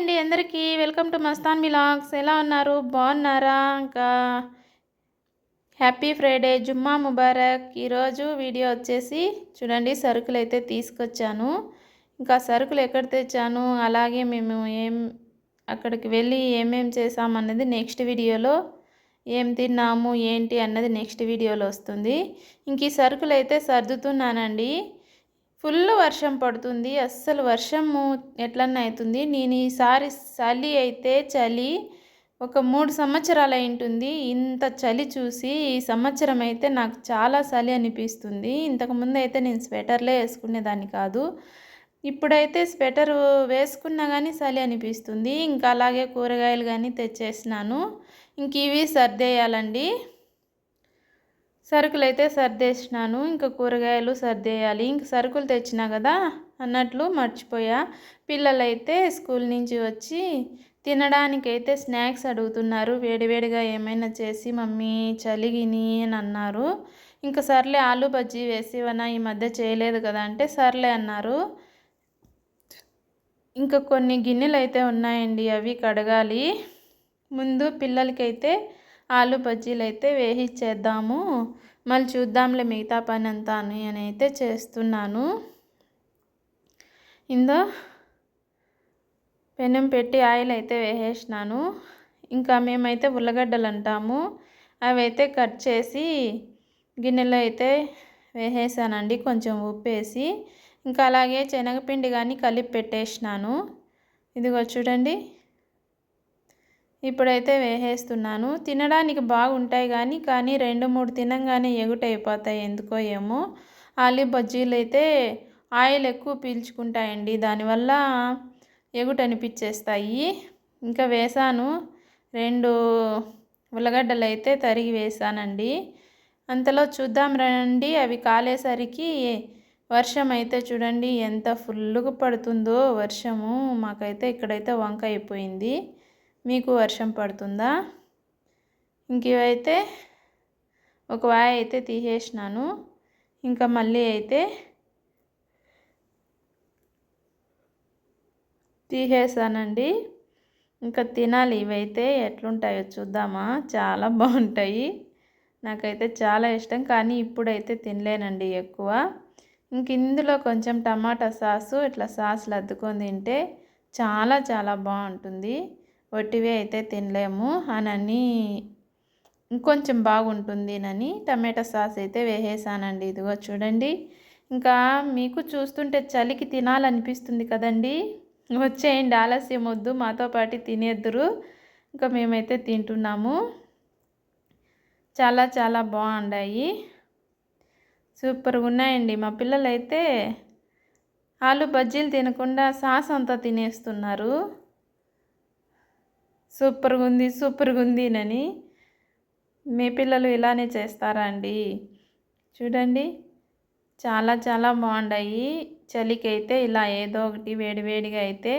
అండి అందరికీ welcome to Mastan మిలాగ్స్. ఎలా ఉన్నారు? బాగున్నారా? ఇంకా హ్యాపీ ఫ్రైడే జుమ్మా ముబారక్. ఈరోజు వీడియో వచ్చేసి చూడండి సరుకులు అయితే తీసుకొచ్చాను. ఇంకా సరుకులు ఎక్కడ తెచ్చాను? అలాగే మేము ఏం అక్కడికి వెళ్ళి ఏమేం చేసామన్నది నెక్స్ట్ వీడియోలో ఏం తిన్నాము ఏంటి అన్నది నెక్స్ట్ వీడియోలో వస్తుంది. ఇంక ఈ సరుకులు అయితే సర్దుతున్నానండి. ఫుల్ వర్షం పడుతుంది అస్సలు వర్షము ఎట్లన్నా అవుతుంది నేను ఈసారి చలి అయితే చలి ఒక మూడు సంవత్సరాలు ఉంటుంది ఇంత చలి చూసి ఈ సంవత్సరం అయితే నాకు చాలా చలి అనిపిస్తుంది. ఇంతకుముందు అయితే నేను స్వెటర్లే వేసుకునేదాన్ని కాదు. ఇప్పుడైతే స్వెటర్ వేసుకున్నా కానీ చలి అనిపిస్తుంది. ఇంకా అలాగే కూరగాయలు కానీ తెచ్చేసినాను. ఇంక ఇవి సర్దేయాలండి. సరుకులు అయితే సర్దేసినాను ఇంకా కూరగాయలు సర్దేయాలి ఇంక సరుకులు తెచ్చినా కదా అన్నట్లు మర్చిపోయా. పిల్లలైతే స్కూల్ నుంచి వచ్చి తినడానికైతే స్నాక్స్ అడుగుతున్నారు. వేడివేడిగా ఏమైనా చేసి మమ్మీ చలిగిని అని అన్నారు. ఇంకా సర్లే ఆలు బజ్జీ వేసివనా ఈ మధ్య చేయలేదు కదా అంటే సర్లే అన్నారు. ఇంకా కొన్ని గిన్నెలు అయితే ఉన్నాయండి అవి కడగాలి. ముందు పిల్లలకైతే ఆలు బజ్జీలు అయితే వేయించేద్దాము మళ్ళీ చూద్దాంలే మిగతా పని అంతా అని అయితే చేస్తున్నాను. ఇందో పెనం పెట్టి ఆయిల్ అయితే వేసేసినాను. ఇంకా మేమైతే ఉల్లగడ్డలు అంటాము అవి అయితే కట్ చేసి గిన్నెలో అయితే వేసేసానండి కొంచెం ఉప్పేసి. ఇంకా అలాగే శనగపిండి కానీ కలిపి పెట్టేసినాను. ఇదిగో చూడండి. ఇప్పుడైతే వేసేస్తున్నాను. తినడానికి బాగుంటాయి కానీ కానీ రెండు మూడు తినంగానే ఎగుటైపోతాయి ఎందుకో ఏమో. ఆలి బజ్జీలు అయితే ఆయిల్ ఎక్కువ పీల్చుకుంటాయండి. దానివల్ల ఎగుట అనిపించేస్తాయి ఇంకా వేసాను. రెండు ఉల్లగడ్డలు అయితే తరిగి వేసానండి. అంతలో చూద్దాం రండి. అవి కాలేసరికి వర్షం అయితే చూడండి ఎంత ఫుల్గా పడుతుందో వర్షము. మాకైతే ఇక్కడైతే వంక అయిపోయింది. మీకు వర్షం పడుతుందా? ఇంక ఇవైతే ఒక వాయ అయితే తీసేసినాను. ఇంకా మళ్ళీ అయితే తీసేసానండి. ఇంకా తినాలి ఇవైతే ఎట్లుంటాయో చూద్దామా? చాలా బాగుంటాయి. నాకైతే చాలా ఇష్టం కానీ ఇప్పుడైతే తినలేనండి ఎక్కువ. ఇంక ఇందులో కొంచెం టమాటా సాసు ఇట్లా సాసులు అద్దుకొని తింటే చాలా చాలా బాగుంటుంది. వట్టివే అయితే తినలేము. అని ఇంకొంచెం బాగుంటుంది అని టమాటా సాస్ అయితే వేసేసానండి. ఇదిగో చూడండి. ఇంకా మీకు చూస్తుంటే చలికి తినాలనిపిస్తుంది కదండి. వచ్చేయండి ఆలస్యం వద్దు మాతో పాటు తినేద్దరు. ఇంకా మేమైతే తింటున్నాము. చాలా చాలా బాగున్నాయి సూపర్గా ఉన్నాయండి. మా పిల్లలైతే ఆలు బజ్జీలు తినకుండా సాస్ అంతా తినేస్తున్నారు. సూపర్గా ఉంది సూపర్గా ఉంది అని మీ పిల్లలు ఇలానే చేస్తారా అండి? చూడండి చాలా చాలా బాగుంటాయి చలికైతే ఇలా ఏదో ఒకటి వేడివేడిగా అయితే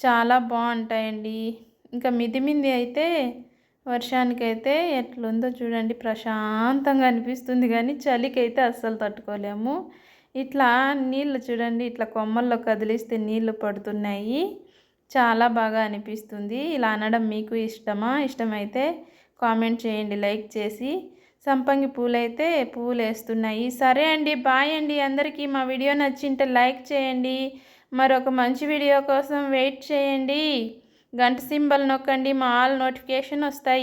చాలా బాగుంటాయండి. ఇంకా మిదిమింది అయితే వర్షానికైతే ఎట్లుందో చూడండి ప్రశాంతంగా అనిపిస్తుంది కానీ చలికైతే అస్సలు తట్టుకోలేము. ఇట్లా నీళ్ళు చూడండి ఇట్లా కొమ్మల్లో కదిలిస్తే నీళ్ళు పడుతున్నాయి. చాలా బాగా అనిపిస్తుంది. ఇలా అనడం మీకు ఇష్టమా? ఇష్టమైతే కామెంట్ చేయండి లైక్ చేసి. సంపంగి పూలైతే పువ్వులు వేస్తున్నాయి సరే అండి బాయ్ అండి. అందరికీ మా వీడియో నచ్చింటే లైక్ చేయండి. మరొక మంచి వీడియో కోసం వెయిట్ చేయండి. గంట సింబల్ నొక్కండి మా ఆల్ నోటిఫికేషన్ వస్తాయి.